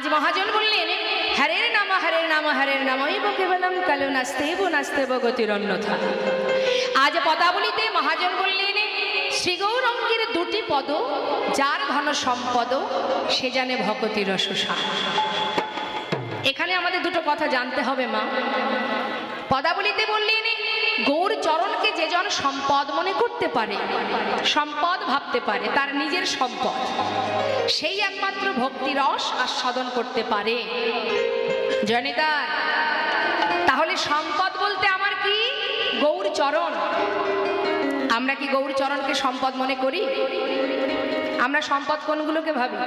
আজ মহাজন বললেন, হরের নাম হরের নাম, হরের নামই কেবলম কালো নাস্তেব নাস্তেব গতির অন্যথা আজ পদাবলিতে মহাজন বললেন, শ্রীগৌরঙ্গের দুটি পদ, যার ঘন সম্পদ, সে জানে ভকতি রসসা এখানে আমাদের দুটো কথা জানতে হবে, মা। পদাবলিতে বললেন গৌর চরণকে যে জন সম্পদ মনে করতে পারে, সম্পদ ভাবতে পারে, তার নিজের সম্পদ, সেই একমাত্র ভক্তি রস আস্বাদন করতে পারে। জনিতা তাহলে সম্পদ বলতে আমার কি? গৌর চরণ। আমরা কি গৌর চরণকে সম্পদ মনে করি? আমরা সম্পদ কোনগুলোকে ভাবি?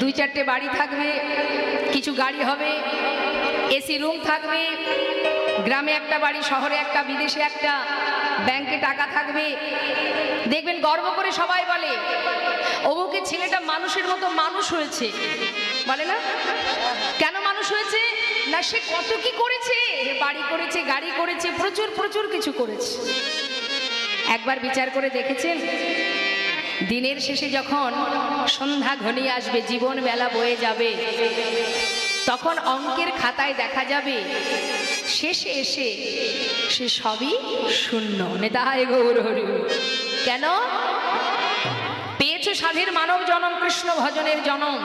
দুই চারটে বাড়ি থাকবে, কিছু গাড়ি হবে এসি রুম থাকবে, গ্রামে একটা বাড়ি, শহরে একটা, বিদেশে একটা, ব্যাংকে টাকা থাকবে। দেখবেন গর্ব করে সবাই বলে অমুকে ছেলেটা মানুষের মতো মানুষ হয়েছে? বলে না? কেন মানুষ হয়েছে? না, সে কত কি করেছে? বাড়ি করেছে, গাড়ি করেছে, প্রচুর প্রচুর কিছু করেছে। একবার বিচার করে দেখেছেন? দিনের শেষে যখন সন্ধ্যা ঘনিয়ে আসবে জীবন বেলা বয়ে যাবে। তখন অঙ্কের খাতায় দেখা যাবে, শেষে এসে সে সবই শূন্য। নেতাহায় গৌর হরি। কেন? পেয়েছে সাধের মানব জনম, কৃষ্ণ ভজনের জনম।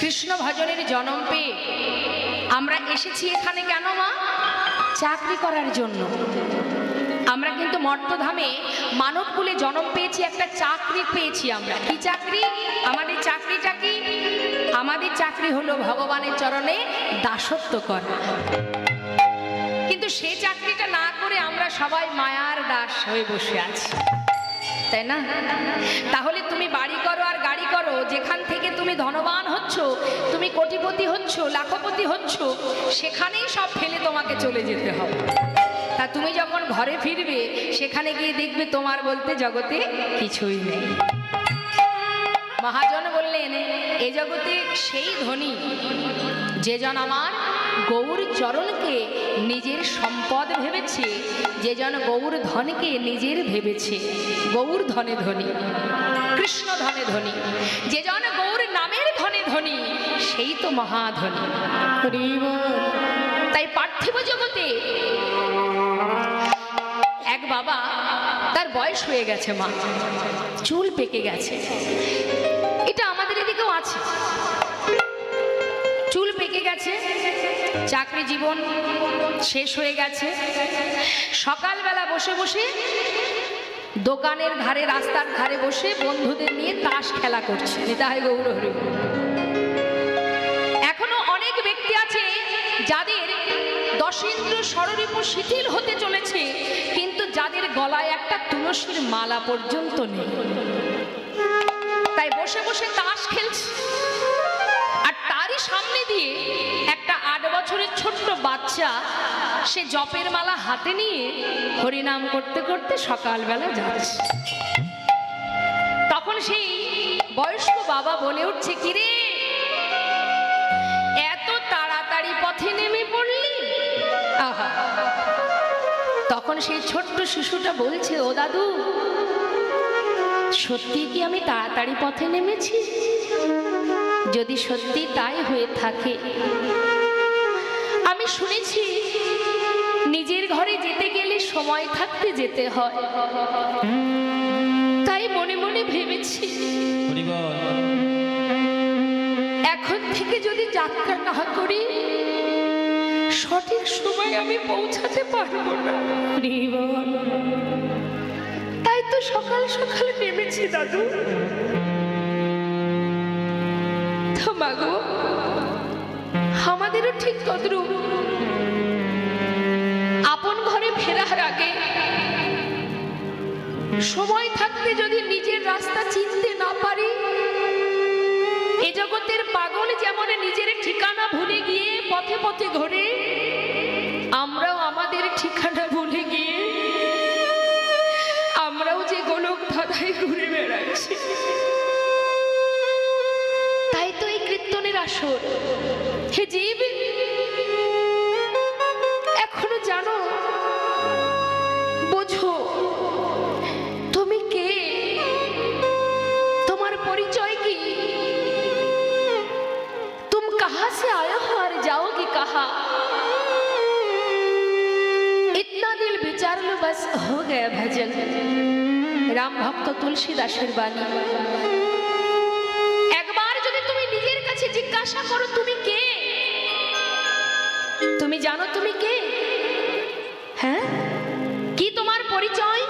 কৃষ্ণ ভজনের জনম পেয়ে আমরা এসেছি এখানে কেন মা? চাকরি করার জন্য। আমরা কিন্তু মর্তধামে মানবকুলে জন্ম পেয়েছি, একটা চাকরি পেয়েছি আমরা। কি চাকরি? আমাদের চাকরিটা কি? আমাদের চাকরি হলো ভগবানের চরণে দাসত্ব করা কিন্তু সে চাকরিটা না করে আমরা সবাই মায়ার দাস হয়ে বসে আছি। তাই না? তাহলে তুমি বাড়ি করো আর গাড়ি করো। যেখান থেকে তুমি ধনবান হচ্ছ, তুমি কোটিপতি হচ্ছ, লাখপতি হচ্ছ, সেখানেই সব ফেলে তোমাকে চলে যেতে হবে। তা তুমি যখন ঘরে ফিরবে সেখানে গিয়ে দেখবে তোমার বলতে জগতে কিছুই নেই। মহাজন বললেন এ জগতে সেই ধনী যে জন আমার গৌর চরণকে নিজের সম্পদ ভেবেছে যে জন গৌর ধনকে নিজের ভেবেছে গৌর ধনে ধনী কৃষ্ণ ধনে ধনী যে জন গৌর নামের ধনে ধনী সেই তো মহাধনী। তাই পার্থিব জগতে এক বাবা, তার বয়স হয়ে গেছে মা। চুল পেকে গেছে। এটা আমাদের এদিকেও আছে। চুল পেকে গেছে, চাকরি জীবন শেষ হয়ে গেছে। সকালবেলা বসে বসে দোকানের ধারে রাস্তার ধারে বসে বন্ধুদের নিয়ে তাস খেলা করছে। নিতাই গৌর হরি। এখনও অনেক ব্যক্তি আছে যাদের দশেন্দ্র ষড়রিপ শিথিল হতে চলেছে, কিন্তু যাদের গলায় একটা তুলসীর মালা পর্যন্ত নেই। তাই বসে বসে তাস খেলছে। আর তারই সামনে দিয়ে একটা আট বছরের ছোট্ট বাচ্চা, সে জপের মালা হাতে নিয়ে হরিনাম করতে করতে সকালবেলা যাচ্ছে। তখন সেই বয়স্ক বাবা বলে উঠছে, কিরে তখন সেই ছোট্ট শিশুটা বলছে ও দাদু সত্যি কি আমি তাড়াতাড়ি পথে নেমেছি? যদি সত্যি তাই হয়ে থাকে আমি শুনেছি নিজের ঘরে যেতে গেলে সময় থাকতে যেতে হয়। তাই মনে মনে ভেবেছি এখন থেকে যদি যাত্রা না করি সঠিক সময় আমি পৌঁছাতে পারব না। তাই তো সকাল সকাল নেমেছি দাদু। মাগো আমাদেরও ঠিক তদ্রুপ। আপন ঘরে ফেরার আগে সময় থাকতে যদি নিজের রাস্তা চিনতে না পারি জগতের পাগল যেমন নিজের ঠিকানা ভুলে গিয়ে পথে পথে ঘরে, আমরাও আমাদের ঠিকানা ভুলে গিয়ে, আমরাও যে গোলক ধাঁধায় ঘুরে বেড়াচ্ছি। তাই তো এই কীর্তনের আসর। হে জীব দাসের বাণী। একবার যদি তুমি নিজের কাছে জিজ্ঞাসা করো, তুমি কে? তুমি জানো তুমি কে? হ্যাঁ? কি তোমার পরিচয়?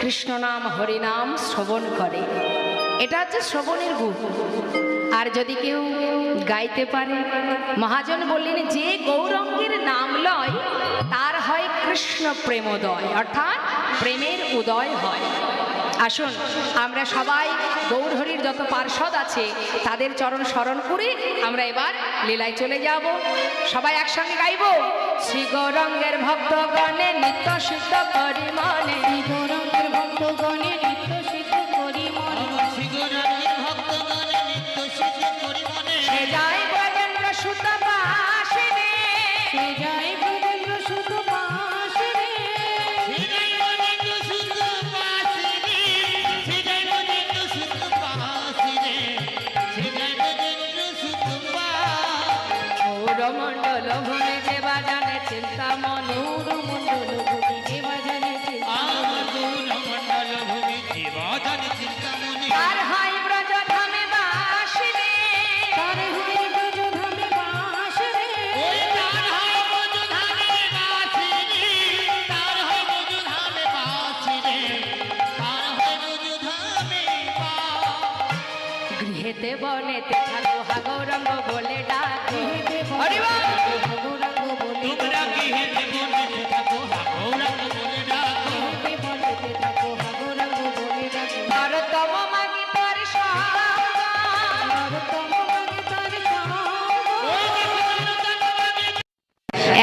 কৃষ্ণ নাম হরিনাম শ্রবণ করে। এটা হচ্ছে শ্রবণের গুণ। আর যদি কেউ গাইতে পারে, মহাজন বললেন, যে গৌরঙ্গের নাম লয়, তার হয় কৃষ্ণ প্রেমোদয়। অর্থাৎ প্রেমের উদয় হয়। আসুন, আমরা সবাই গৌরহরির যত পার্ষদ আছে, তাদের চরণ স্মরণ করে আমরা এবার লীলায় চলে যাব। সবাই একসঙ্গে গাইব। শ্রী গৌরঙ্গের ভক্তগণে নিত্য সিদ্ধ করি ಚಿಂತಾಮನೂರು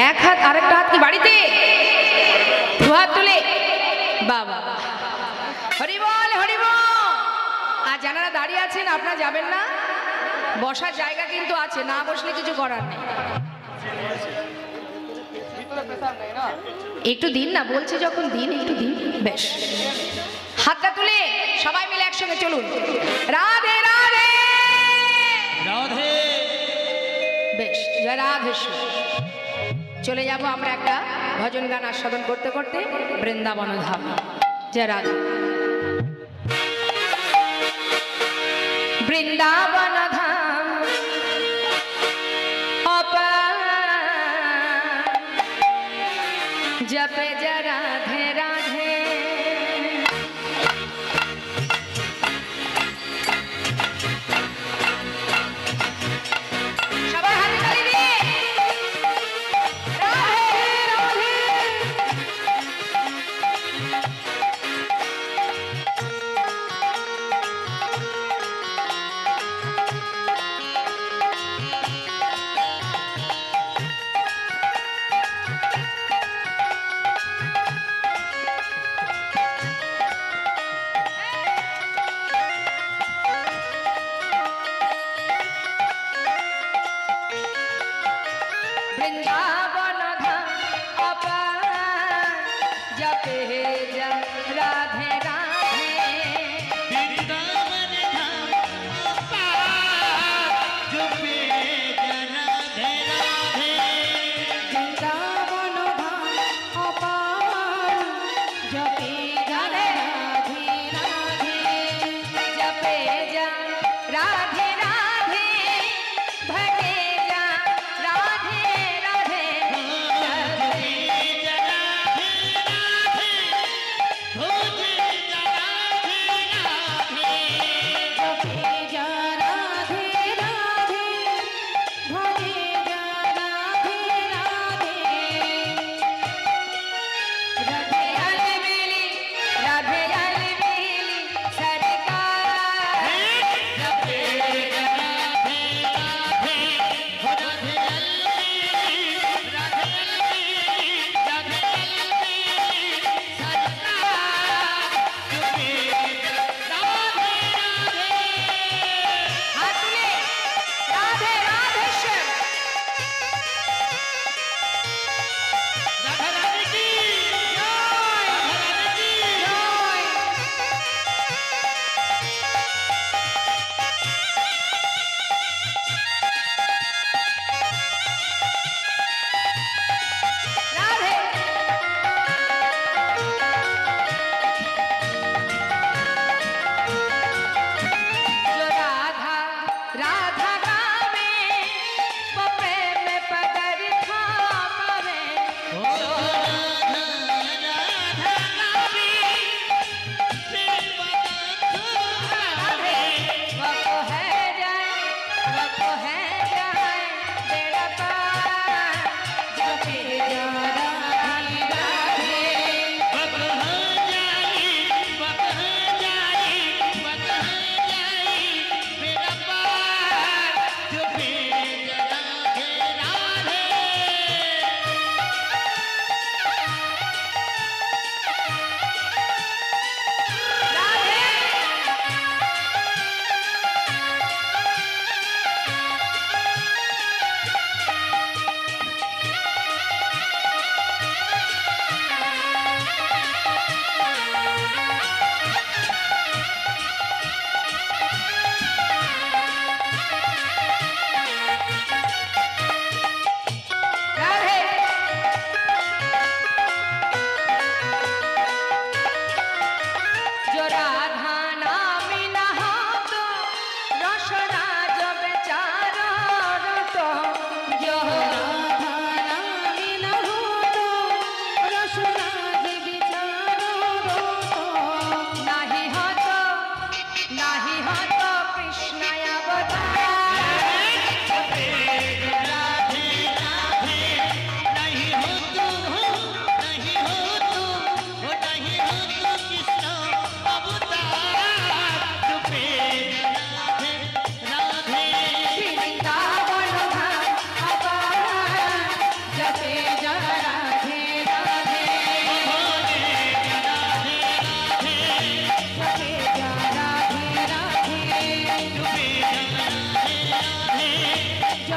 এক হাত আরেকটা হাত কি বাড়িতে? দু হাত তুলে। বাবা। হরিবল হরিবল আর যারা দাঁড়িয়ে আছেন আপনারা যাবেন না। বসার জায়গা কিন্তু আছে না বসলে কিছু করার নেই। একটু দিন না বলছে যখন দিন একটু দিন। বেশ। হাতটা তুলে সবাই মিলে একসঙ্গে চলুন। রাধে রাধে! রাধে। বেশ জয় রাধেশ্বর। চলে যাব আমরা একটা ভজন গান আস্বাদন করতে করতে বৃন্দাবন ধাম। জয় রাধা। বৃন্দাবন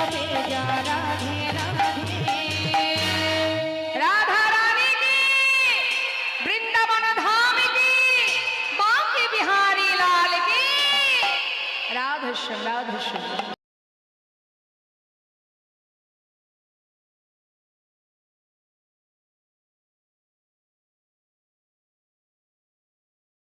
जपे जा राधे राधे